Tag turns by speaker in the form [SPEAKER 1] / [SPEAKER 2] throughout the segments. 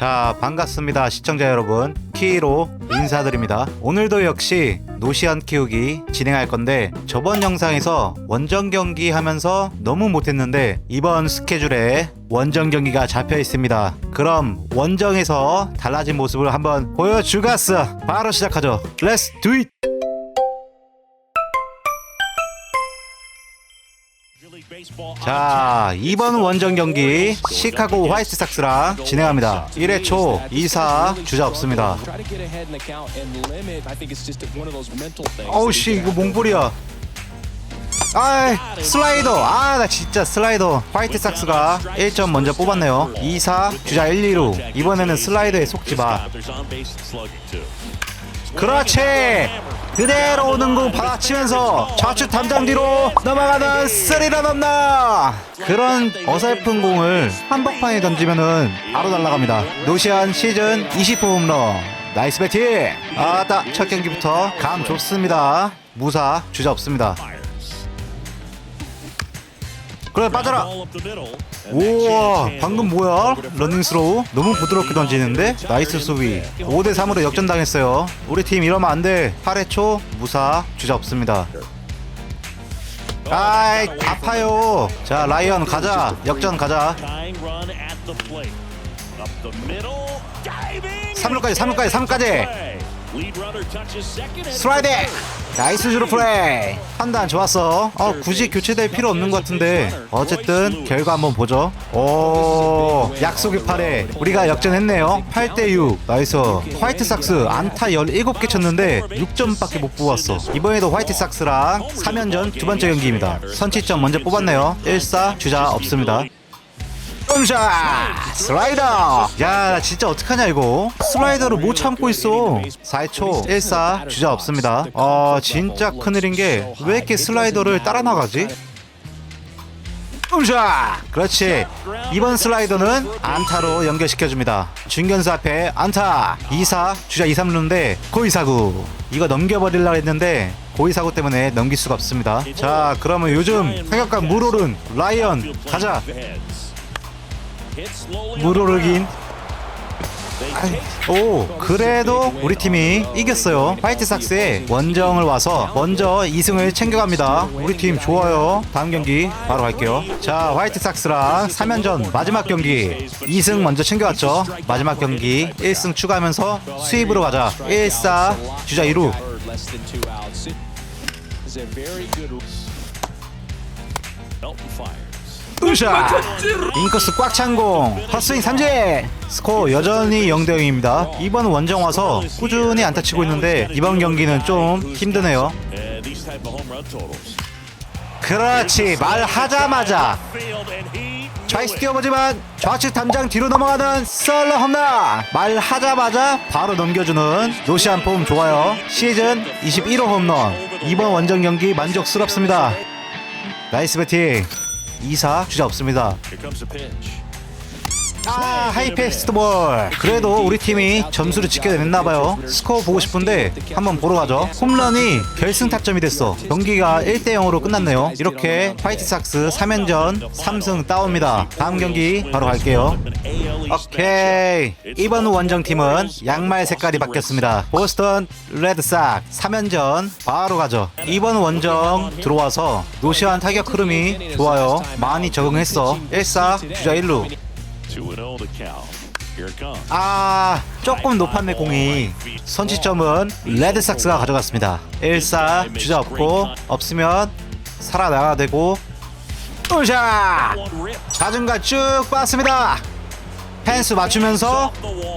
[SPEAKER 1] 자 반갑습니다 시청자 여러분. 키로 인사드립니다. 오늘도 역시 노시안 키우기 진행할 건데 저번 영상에서 원정 경기 하면서 너무 못했는데 이번 스케줄에 원정 경기가 잡혀 있습니다. 그럼 원정에서 달라진 모습을 한번 보여주겠어 바로 시작하죠. 두 자 이번 원정 경기 시카고 화이트삭스랑 진행합니다. 1회 초 2사 주자 없습니다. 어우씨 이거 몽골이야. 아이 슬라이더. 아 나 진짜 슬라이더. 화이트삭스가 1점 먼저 뽑았네요. 2사 주자 1, 2루. 이번에는 슬라이더에 속지 마 그렇지. 그대로 오는 공 받아치면서 좌측 담장 뒤로 넘어가는 스리런 홈런 그런 어설픈 공을 한복판에 던지면은 바로 날아갑니다. 노시안 시즌 20호 홈런. 나이스 배팅. 아따 첫 경기부터 감 좋습니다. 무사 주자 없습니다. 그래 빠져라 우와 방금 뭐야? 러닝 스로우? 너무 부드럽게 던지는데? 나이스 수비. 5대 3으로 역전당했어요. 우리 팀 이러면 안돼. 8회 초 무사 주자 없습니다. 아이 아파요. 자 라이언 가자. 역전 가자. 3루까지 3루까지 3루까지 스트라이드 나이스 주루 플레이. 판단 좋았어. 어 굳이 교체될 필요 없는 것 같은데. 어쨌든 결과 한번 보죠. 오 약속의 8회 우리가 역전했네요. 8대6 나이스. 화이트삭스 안타 17개 쳤는데 6점밖에 못 뽑았어. 이번에도 화이트삭스랑 3연전 두 번째 경기입니다. 선취점 먼저 뽑았네요. 1사 주자 없습니다 홈샷 슬라이더. 야 나 진짜 어떡하냐 이거? 슬라이더를 못 참고 있어? 4초 1사 주자 없습니다. 아 진짜 큰일인 게 왜 이렇게 슬라이더를 따라 나가지? 홈샷 그렇지. 이번 슬라이더는 안타로 연결시켜줍니다. 중견수 앞에 안타. 2사 주자 2, 3루인데 고의사구. 이거 넘겨버리려고 했는데 고의사구 때문에 넘길 수가 없습니다. 자 그러면 요즘 타격감 물오른 라이언 가자 물오르긴. 오 그래도 우리 팀이 이겼어요. 화이트 삭스에 원정을 와서 먼저 2승을 챙겨갑니다. 우리 팀 좋아요. 다음 경기 바로 갈게요. 자 화이트 삭스랑 3연전 마지막 경기. 2승 먼저 챙겨왔죠. 마지막 경기 1승 추가하면서 수입으로 가자. 1-4 주자 2루 으샤 인코스 꽉 찬 공. 헛스윙 삼진. 스코어 여전히 0대 0입니다. 이번 원정 와서 꾸준히 안타 치고 있는데 이번 경기는 좀 힘드네요. 그렇지. 말하자마자 좌익 뛰어보지만 좌측 담장 뒤로 넘어가는 썰러 홈런. 말하자마자 바로 넘겨주는 노시안 폼 좋아요. 시즌 21호 홈런. 이번 원정 경기 만족스럽습니다. 나이스 배팅 2사 주자 없습니다. 아 하이패스트 볼. 그래도 우리 팀이 점수를 지켜냈나봐요. 스코어 보고 싶은데 한번 보러 가죠. 홈런이 결승 타점이 됐어. 경기가 1대0으로 끝났네요. 이렇게 화이트삭스 3연전 3승 따옵니다. 다음 경기 바로 갈게요. 오케이. 이번 원정팀은 양말 색깔이 바뀌었습니다. 보스턴 레드삭 3연전 바로 가죠. 이번 원정 들어와서 노시안 타격 흐름이 좋아요. 많이 적응했어. 1사 주자 1루 아 조금 높았네 공이. 선취점은 레드삭스가 가져갔습니다. 1사 주자 없고 없으면 살아나가야 되고. 으샤 자존감 쭉 빠습니다. 펜스 맞추면서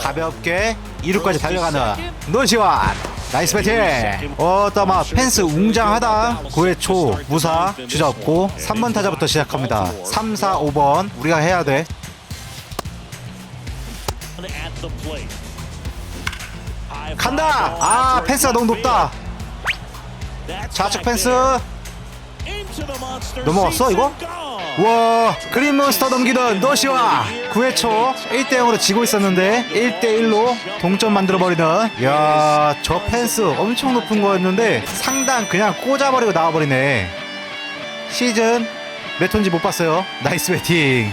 [SPEAKER 1] 가볍게 2루까지 달려가는 노시완 나이스 배팅! 어따마 펜스 웅장하다. 9회 초 무사 주자 없고 3번 타자부터 시작합니다. 3, 4, 5번 우리가 해야 돼 간다! 아 펜스가 너무 높다. 좌측 펜스. 넘어갔어 이거? 와 그린 몬스터 넘기던 노시와 9회 초 1대 0으로 지고 있었는데 1대 1로 동점 만들어 버리는 이야 저 펜스 엄청 높은 거였는데 상단 그냥 꽂아 버리고 나와 버리네. 시즌 몇 톤지 못 봤어요. 나이스 배팅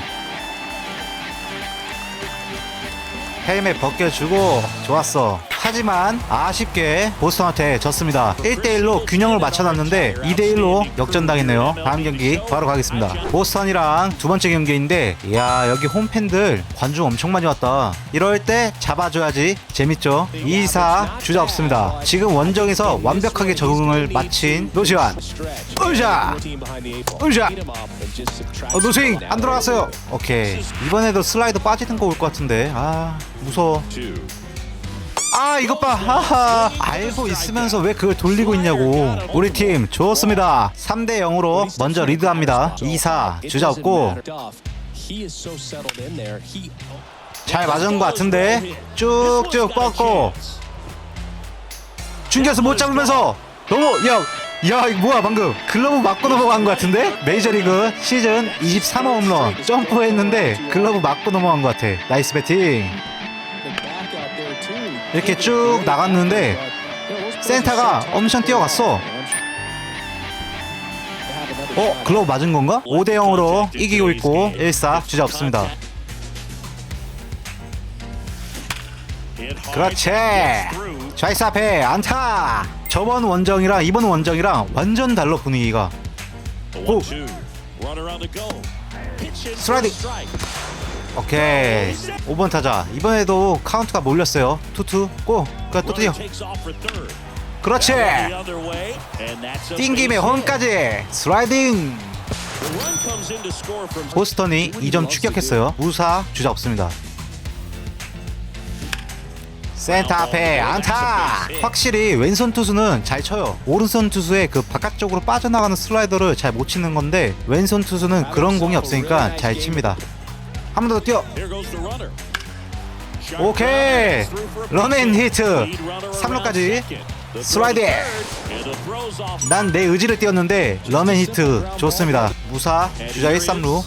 [SPEAKER 1] 헬멧 벗겨주고 좋았어 하지만 아쉽게 보스턴한테 졌습니다. 1대1로 균형을 맞춰놨는데 2대1로 역전당했네요. 다음 경기 바로 가겠습니다. 보스턴이랑 두 번째 경기인데 이야 여기 홈팬들 관중 엄청 많이 왔다. 이럴 때 잡아줘야지 재밌죠? 2사 주자 없습니다. 지금 원정에서 완벽하게 적응을 마친 노시환. 으쌰 으쌰 어, 노스윙! 안 들어갔어요. 오케이. 이번에도 슬라이드 빠지는 거 올 것 같은데. 아 무서워 아 이것 봐. 하하. 알고 있으면서 왜 그걸 돌리고 있냐고. 우리 팀 좋습니다. 3대 0으로 먼저 리드합니다. 2사 주자 없고. 잘 맞은 것 같은데. 쭉쭉 뻗고. 중계에서 못 잡으면서 너무 야, 야 이거 뭐야 방금. 글러브 맞고 넘어간 것 같은데? 메이저리그 시즌 23호 홈런. 점프했는데 글러브 맞고 넘어간 것 같아. 나이스 배팅 이렇게 쭉 나갔는데 센터가 엄청 뛰어갔어. 어 글러브 맞은 건가? 5대 0으로 이기고 있고 1사 주자 없습니다. 그렇지. 좌이스 앞에 안타. 저번 원정이랑 이번 원정이랑 완전 달라 분위기가. 오. 스트라이크. 오케이. 5번 타자. 이번에도 카운트가 몰렸어요. 투투 고. 그래 또 뛰어. 그렇지. 띵김에 홈까지. 슬라이딩. 보스턴이 2점 추격했어요. 무사 주자 없습니다. 센터 앞에 안타. 확실히 왼손 투수는 잘 쳐요. 오른손 투수의 그 바깥쪽으로 빠져나가는 슬라이더를 잘 못 치는 건데 왼손 투수는 그런 공이 없으니까 잘 칩니다 한 번 더 뛰어. 오케이. 런앤 히트. 3루까지. 슬라이딩. 난내 의지를 띄웠는데 런앤 히트. 좋습니다. 무사. 주자 1, 3루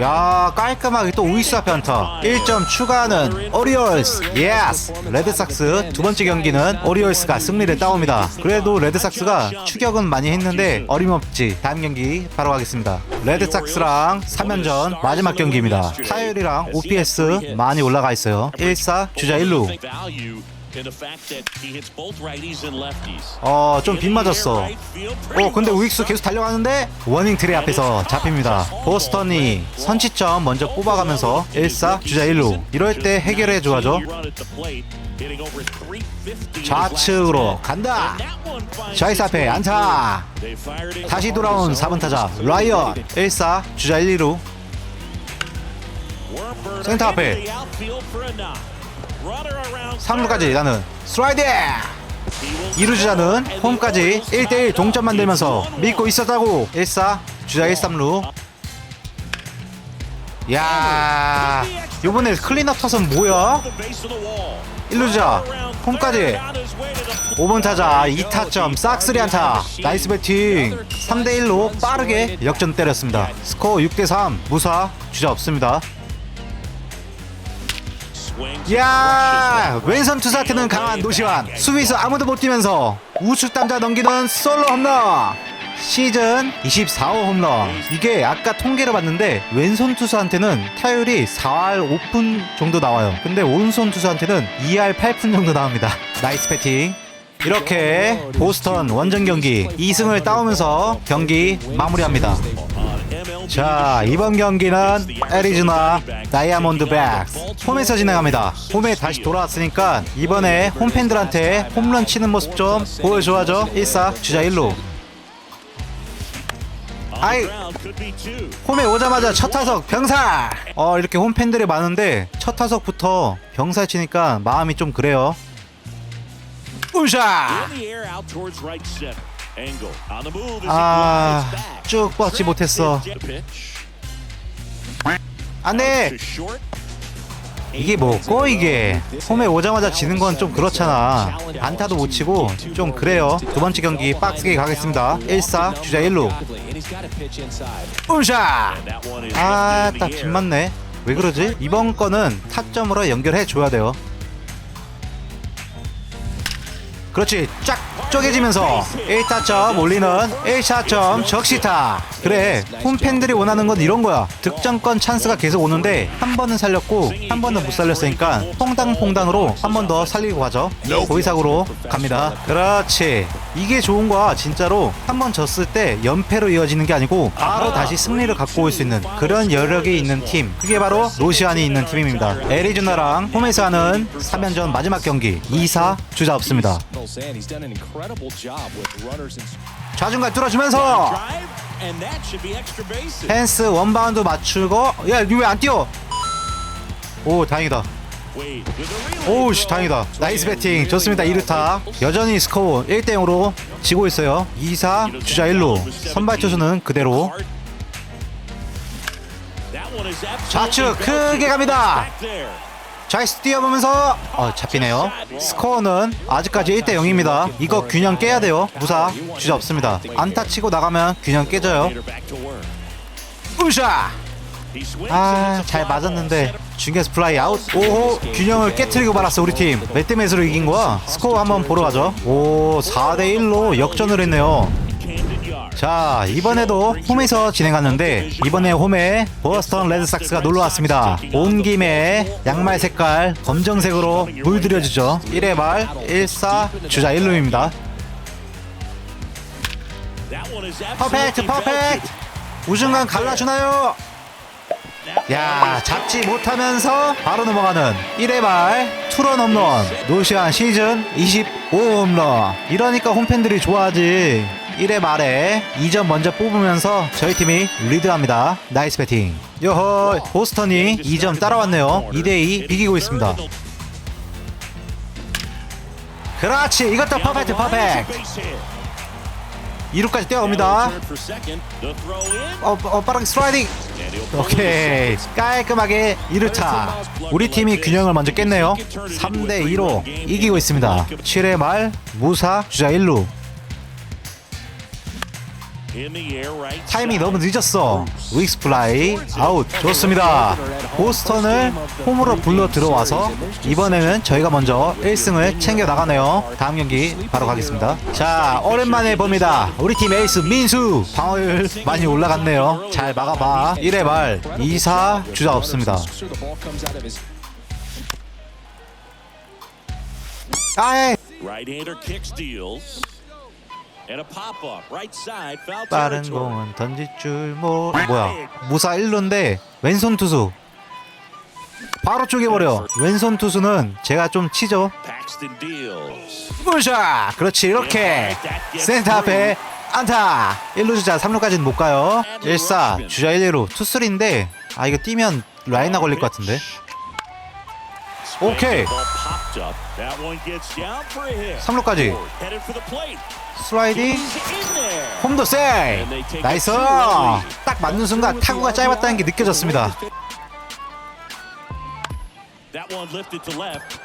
[SPEAKER 1] 야 깔끔하게 또 우이스 앞에 안타 1점 추가하는 오리올스. 예스 레드삭스 두 번째 경기는 오리올스가 승리를 따옵니다. 그래도 레드삭스가 추격은 많이 했는데 어림없지 다음 경기 바로 가겠습니다. 레드삭스랑 3연전 마지막 경기입니다. 타율이랑 OPS 많이 올라가 있어요. 1사 주자 1루 어, 좀 빗맞았어. 어, 근데 우익수 계속 달려가는데 워닝 트리 앞에서 잡힙니다. 보스턴이 선취점 먼저 뽑아가면서 1사 주자 1루. 이럴 때 해결해 줘야죠. 좌측으로 간다. 좌이스 앞에 안타. 다시 돌아온 4번 타자 라이언 1사 주자 1, 2루. 센터 앞에 3루까지 나는 스트라이드 2루 주자는 홈까지 1대1 동점 만들면서 믿고 있었다고 1사 주자 1, 3루. 야 요번에 클린업 타선 뭐야? 1루 주자 홈까지 5번 타자 2타점 싹쓸이 안타. 나이스 배팅. 3대1로 빠르게 역전 때렸습니다. 스코어 6대3 무사 주자 없습니다 야 왼손 투사트는 강한 노시환. 수비수 아무도 못 뛰면서 우측 담자 넘기는 솔로 홈런. 시즌 24호 홈런. 이게 아까 통계를 봤는데 왼손 투수한테는 타율이 4할 5푼 정도 나와요. 근데 오른손 투수한테는 2할 8푼 정도 나옵니다. 나이스 패팅. 이렇게 보스턴 원정 경기 2승을 따오면서 경기 마무리합니다 자 이번 경기는 애리조나 다이아몬드 백스 홈에서 진행합니다. 홈에 다시 돌아왔으니까 이번에 홈팬들한테 홈런 치는 모습 좀 보여줘야죠. 1사 주자 1루. 아이 홈에 오자마자 첫 타석 병살! 어 이렇게 홈팬들이 많은데 첫 타석부터 병살 치니까 마음이 좀 그래요. 음샤 아, 쭉 뻗지 못했어. 안돼! 이게 뭐고 이게? 홈에 오자마자 지는 건 좀 그렇잖아. 안타도 못 치고 좀 그래요. 두 번째 경기 빡세게 가겠습니다. 1사 주자 1루. 음샤 아딱 빗맞네. 왜 그러지? 이번 거는 타점으로 연결해 줘야 돼요. 그렇지 쫙 쪼개지면서 1타점 올리는 1차점 적시타. 그래 홈팬들이 원하는 건 이런 거야. 득점권 찬스가 계속 오는데 한 번은 살렸고 한 번은 못 살렸으니까 퐁당퐁당으로 한 번 더 살리고 가죠. 고의사구로 갑니다. 그렇지. 이게 좋은 거야 진짜로. 한 번 졌을 때 연패로 이어지는 게 아니고 바로 다시 승리를 갖고 올 수 있는 그런 여력이 있는 팀. 그게 바로 로시안이 있는 팀입니다. 애리조나랑 홈에서 하는 3연전 마지막 경기 2사 주자 없습니다
[SPEAKER 2] And he's done an incredible job with runners and
[SPEAKER 1] 좌중간 뚫어주면서. 펜스 원바운드 맞추고 야 이거 왜안 뛰어 오 다행이다 오우씨. 다행이다 나이스 배팅 좋습니다 2루타 여전히 스코어 1대0으로 지고 있어요 2사 주자 1루 선발 투수는 그대로 좌측 크게 갑니다 좌익수 뛰어보면서 어 잡히네요. 스코어는 아직까지 1대 0입니다. 이거 균형 깨야 돼요. 무사 주자 없습니다. 안타 치고 나가면 균형 깨져요.
[SPEAKER 3] swings
[SPEAKER 1] 아 잘. 맞았는데 중계에서 플라이 아웃. 오호 균형을 깨트리고 말았어 우리 팀. 몇대 몇으로 이긴 거야. 스코어 한번 보러 가죠. 오 4대 1로 역전을 했네요. 자 이번에도 홈에서 진행하는데 이번에 홈에 버스턴 레드삭스가 놀러왔습니다. 온 김에 양말 색깔 검정색으로 물들여주죠. 1회 말 1사 주자 1루입니다.
[SPEAKER 3] That one is
[SPEAKER 1] 퍼펙트 퍼펙트. 우중간 갈라주나요? 야 잡지 못하면서 바로 넘어가는 1회 말 투런 홈런. 노시안 시즌 25홈런. 이러니까 홈팬들이 좋아하지 1회 말에 2점 먼저 뽑으면서 저희 팀이 리드합니다. 나이스 배팅. 요호 보스턴이 2점 따라왔네요. 2대2 비기고 있습니다. 그렇지 이것도 퍼펙트 퍼펙트.
[SPEAKER 3] Base hit.
[SPEAKER 1] 2루까지 뛰어옵니다. 어, 어 빠르게
[SPEAKER 3] pull
[SPEAKER 1] 오케이 깔끔하게 2루타 우리 팀이 균형을 먼저 깼네요. 3대 2로 이기고 있습니다. 7회 말 무사 주자 1루 타이밍이. 너무 늦었어. 윅스 플라이 아웃. 좋습니다. 보스턴을 홈으로 불러 들어와서 이번에는 저희가 먼저 1승을 챙겨 나가네요. 다음 경기 바로 가겠습니다. 자 오랜만에 봅니다. 우리 팀 에이스 민수. 방어율 많이 올라갔네요. 잘 막아봐. 1회 말. 2사 주자 없습니다. 아이 빠른. 공은 던질 줄 모... 뭐야? 무사 1루인데 왼손 투수. 바로 쪼개버려. 왼손 투수는 제가 좀 치죠. 무샤 그렇지 이렇게. 센터 앞에 안타! 1루 주자 3루까지는 못 가요. 1사 주자 1, 2루. 투쓰리인데 아 이거 뛰면 라이나 걸릴 것 같은데. 오케이.
[SPEAKER 3] Ball popped up. That one gets down for a hit.
[SPEAKER 1] 3루까지 슬라이딩. 홈도 세 나이스 딱 맞는 순간 타구가 짧았다는 게 느껴졌습니다
[SPEAKER 3] That one lifted to left.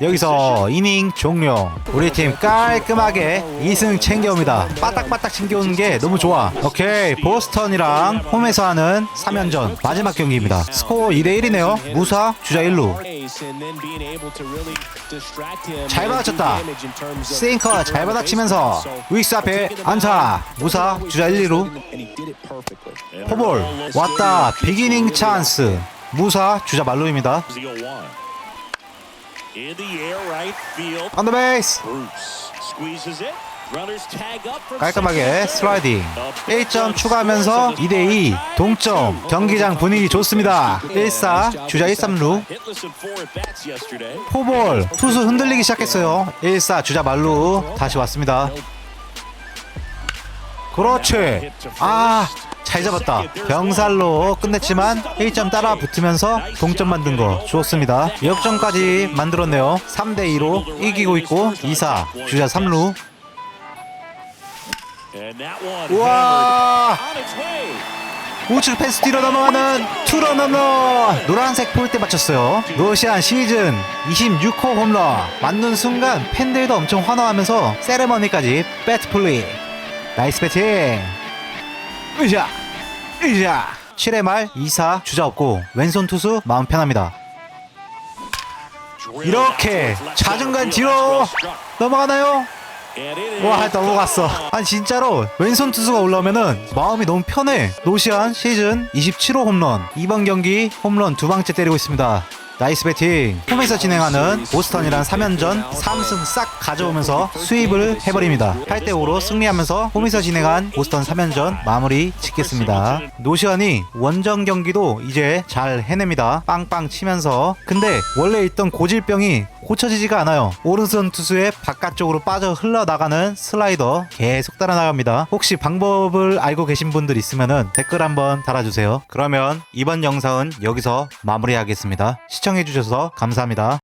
[SPEAKER 1] 여기서 이닝 종료. 우리 팀 깔끔하게 2승 챙겨옵니다. 빠딱빠딱 챙겨오는 게 너무 좋아. 오케이 보스턴이랑 홈에서 하는 3연전 마지막 경기입니다. 스코어 2대1이네요. 무사 주자 1루.
[SPEAKER 2] pace and then being able to really distract him
[SPEAKER 1] 잘 받아쳤다. 싱커 잘 받아치면서 윅스 앞에 안타. 무사 주자 1, 2루.
[SPEAKER 2] and he did it perfectly.
[SPEAKER 3] And
[SPEAKER 1] 포볼 왔다. 비기닝 찬스. 무사 주자 말루입니다.
[SPEAKER 3] 0-1. In the air right field.
[SPEAKER 1] 언더 베이스
[SPEAKER 3] Bruce squeezes it.
[SPEAKER 1] 깔끔하게. 슬라이딩 1점 추가하면서 2대2 동점 경기장 분위기 좋습니다 1사 주자 1, 3루
[SPEAKER 3] Hitless in four at bats yesterday.
[SPEAKER 1] 포볼 투수 흔들리기 시작했어요 1사 주자 말루 다시 왔습니다 그렇지 아 잘 잡았다. 병살로 끝냈지만 1점 따라 붙으면서 동점 만든 거 좋습니다. 역전까지 만들었네요. 3대 2로 이기고 있고 2사 주자 3루.
[SPEAKER 3] And that one
[SPEAKER 1] 우와. 우측 펜스 뒤로 넘어가는 투런 홈런 노란색 폴대 맞췄어요. 로시안 시즌 26호 홈런. 맞는 순간 팬들도 엄청 환호하면서 세레머니까지 배트 플리 나이스 배팅 으쌰 으쌰. 7회 말 2사 주자 없고 왼손 투수 마음 편합니다. 이렇게 좌중간 뒤로 넘어가나요? 와 넘어갔어. 아니 진짜로 왼손 투수가 올라오면은 마음이 너무 편해. 노시안 시즌 27호 홈런 이번 경기 홈런 두 방째 때리고 있습니다 나이스 배팅. 홈에서 진행하는 보스턴이란 3연전 3승 싹 가져오면서 수입을 해버립니다. 8대5로 승리하면서 홈에서 진행한 보스턴 3연전 마무리 짓겠습니다. 노시안이 원정 경기도 이제 잘 해냅니다. 빵빵 치면서. 근데 원래 있던 고질병이 고쳐지지가 않아요. 오른손 투수의 바깥쪽으로 빠져 흘러나가는 슬라이더 계속 따라 나갑니다. 혹시 방법을 알고 계신 분들 있으면 댓글 한번 달아주세요. 그러면 이번 영상은 여기서 마무리하겠습니다. 시청해주셔서 감사합니다.